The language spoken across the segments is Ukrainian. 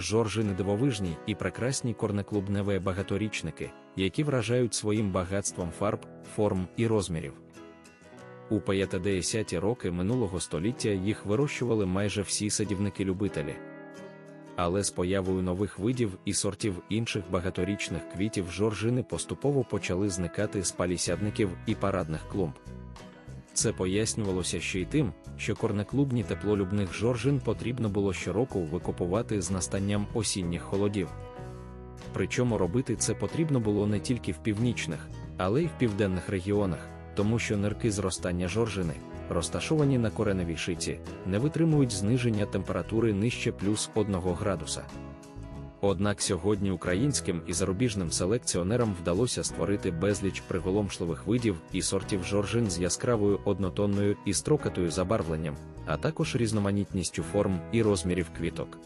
жоржини дивовижні і прекрасні корнеклубневі багаторічники, які вражають своїм багатством фарб, форм і розмірів. У 50-ті роки минулого століття їх вирощували майже всі садівники-любителі. Але з появою нових видів і сортів інших багаторічних квітів жоржини поступово почали зникати з палісядників і парадних клумб. Це пояснювалося ще й тим, що корнеклубні теплолюбних жоржин потрібно було щороку викопувати з настанням осінніх холодів. Причому робити це потрібно було не тільки в північних, але й в південних регіонах, тому що нирки зростання жоржини, розташовані на кореневій шиці, не витримують зниження температури нижче плюс 1 градуса. Однак сьогодні українським і зарубіжним селекціонерам вдалося створити безліч приголомшливих видів і сортів жоржин з яскравою однотонною і строкатою забарвленням, а також різноманітністю форм і розмірів квіток.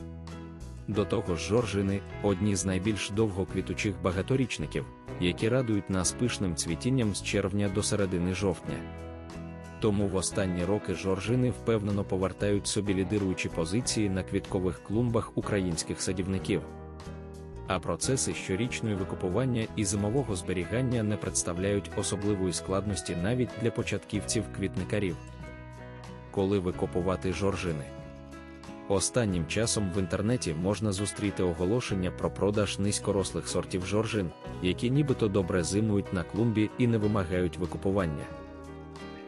До того ж, жоржини одні з найбільш довгоквітучих багаторічників, які радують нас пишним цвітінням з червня до середини жовтня. Тому в останні роки жоржини впевнено повертають собі лідируючі позиції на квіткових клумбах українських садівників. А процеси щорічної викупування і зимового зберігання не представляють особливої складності навіть для початківців-квітникарів. Коли викопувати жоржини? Останнім часом в інтернеті можна зустріти оголошення про продаж низькорослих сортів жоржин, які нібито добре зимують на клумбі і не вимагають викупування.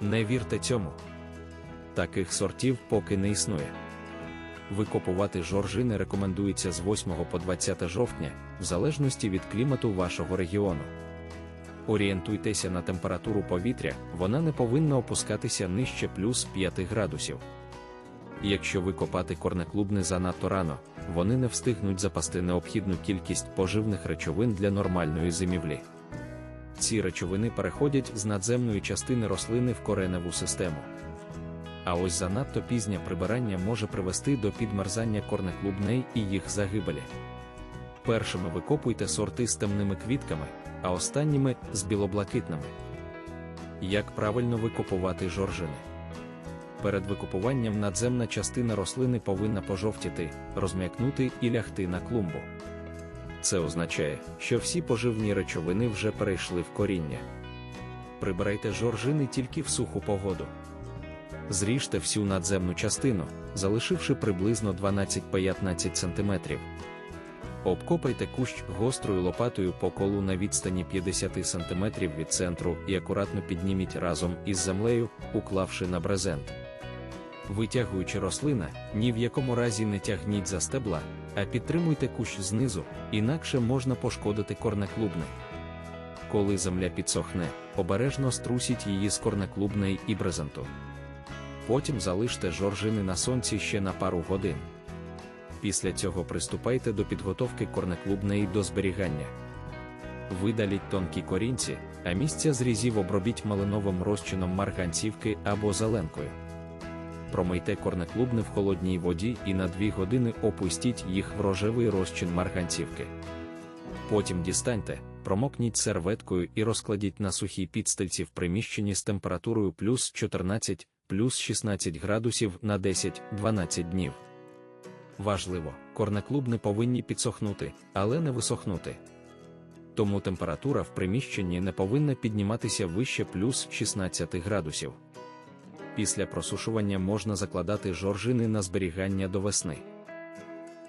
Не вірте цьому. Таких сортів поки не існує. Викопувати жоржини рекомендується з 8 по 20 жовтня, в залежності від клімату вашого регіону. Орієнтуйтеся на температуру повітря, вона не повинна опускатися нижче плюс 5 градусів. Якщо викопати корнеклубни занадто рано, вони не встигнуть запасти необхідну кількість поживних речовин для нормальної зимівлі. Ці речовини переходять з надземної частини рослини в кореневу систему. А ось занадто пізнє прибирання може привести до підмерзання корнеклубней і їх загибелі. Першими викопуйте сорти з темними квітками, а останніми з білоблакитними. Як правильно викопувати жоржини? Перед викопуванням надземна частина рослини повинна пожовтіти, розм'якнути і лягти на клумбу. Це означає, що всі поживні речовини вже перейшли в коріння. Прибирайте жоржини тільки в суху погоду. Зріжте всю надземну частину, залишивши приблизно 12-15 см. Обкопайте кущ гострою лопатою по колу на відстані 50 см від центру і акуратно підніміть разом із землею, уклавши на брезент. Витягуючи рослина, ні в якому разі не тягніть за стебла, а підтримуйте кущ знизу, інакше можна пошкодити корнеклубний. Коли земля підсохне, обережно струсіть її з корнеклубної і брезенту. Потім залиште жоржини на сонці ще на пару годин. Після цього приступайте до підготовки корнеклубної до зберігання. Видаліть тонкі корінці, а місця зрізів обробіть малиновим розчином марганцівки або зеленкою. Промийте корнеклубни в холодній воді і на 2 години опустіть їх в рожевий розчин марганцівки. Потім дістаньте, промокніть серветкою і розкладіть на сухій підстильці в приміщенні з температурою плюс 14, плюс 16 градусів на 10-12 днів. Важливо, корнеклубни повинні підсохнути, але не висохнути. Тому температура в приміщенні не повинна підніматися вище плюс 16 градусів. Після просушування можна закладати жоржини на зберігання до весни.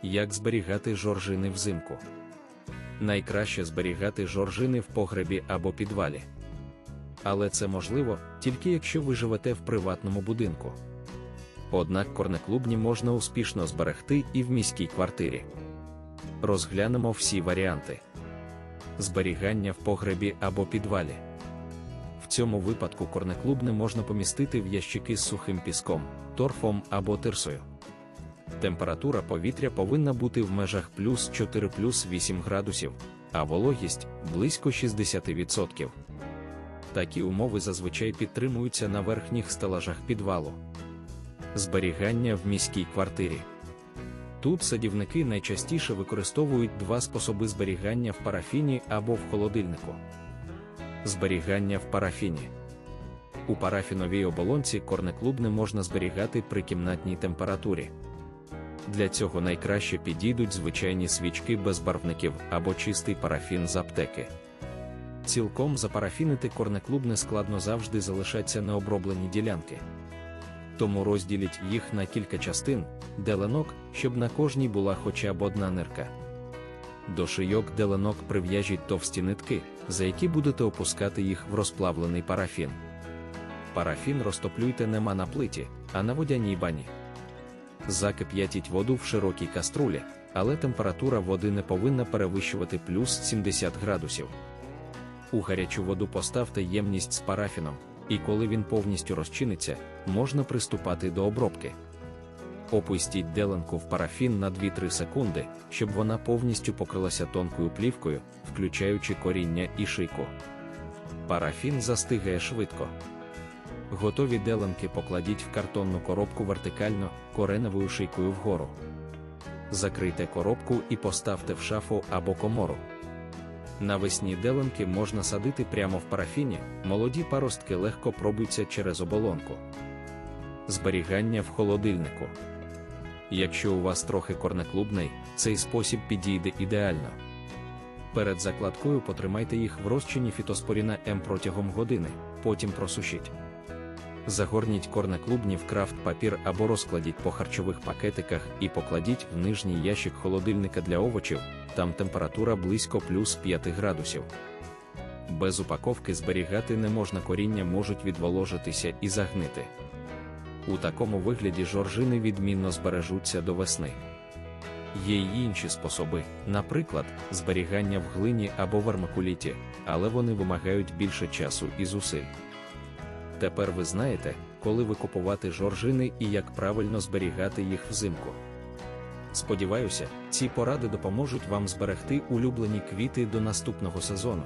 Як зберігати жоржини взимку? Найкраще зберігати жоржини в погребі або підвалі. Але це можливо тільки якщо ви живете в приватному будинку. Однак корнеклубні можна успішно зберегти і в міській квартирі. Розглянемо всі варіанти: зберігання в погребі або підвалі. В цьому випадку корнеклубни можна помістити в ящики з сухим піском, торфом або тирсою. Температура повітря повинна бути в межах плюс 4 плюс 8 градусів, а вологість близько 60%. Такі умови зазвичай підтримуються на верхніх стелажах підвалу. Зберігання в міській квартирі. Тут садівники найчастіше використовують два способи зберігання в парафіні або в холодильнику. Зберігання в парафіні. У парафіновій оболонці корнеклубни можна зберігати при кімнатній температурі. Для цього найкраще підійдуть звичайні свічки без барвників або чистий парафін з аптеки. Цілком запарафінити корнеклуб не складно завжди залишаться необроблені ділянки. Тому розділіть їх на кілька частин, деленок, щоб на кожній була хоча б одна нирка. До шийок деленок прив'яжіть товсті нитки, за які будете опускати їх в розплавлений парафін. Парафін розтоплюйте нема на плиті, а на водяній бані. Закип'ятіть воду в широкій каструлі, але температура води не повинна перевищувати плюс 70 градусів. У гарячу воду поставте ємність з парафіном, і коли він повністю розчиниться, можна приступати до обробки. Опустіть деленку в парафін на 2-3 секунди, щоб вона повністю покрилася тонкою плівкою, включаючи коріння і шийку. Парафін застигає швидко. Готові деленки покладіть в картонну коробку вертикально, кореневою шийкою вгору. Закрийте коробку і поставте в шафу або комору. Навесні деленки можна садити прямо в парафіні, молоді паростки легко пробуються через оболонку. Зберігання в холодильнику. Якщо у вас трохи корнеклубний, цей спосіб підійде ідеально. Перед закладкою потримайте їх в розчині фітоспоріна М протягом години, потім просушіть. Загорніть корнеклубні в крафт папір або розкладіть по харчових пакетиках і покладіть в нижній ящик холодильника для овочів, там температура близько плюс 5 градусів. Без упаковки зберігати не можна коріння можуть відволожитися і загнити. У такому вигляді жоржини відмінно збережуться до весни. Є й інші способи, наприклад, зберігання в глині або вермикуліті, але вони вимагають більше часу і зусиль. Тепер ви знаєте, коли викупувати жоржини і як правильно зберігати їх взимку. Сподіваюся, ці поради допоможуть вам зберегти улюблені квіти до наступного сезону.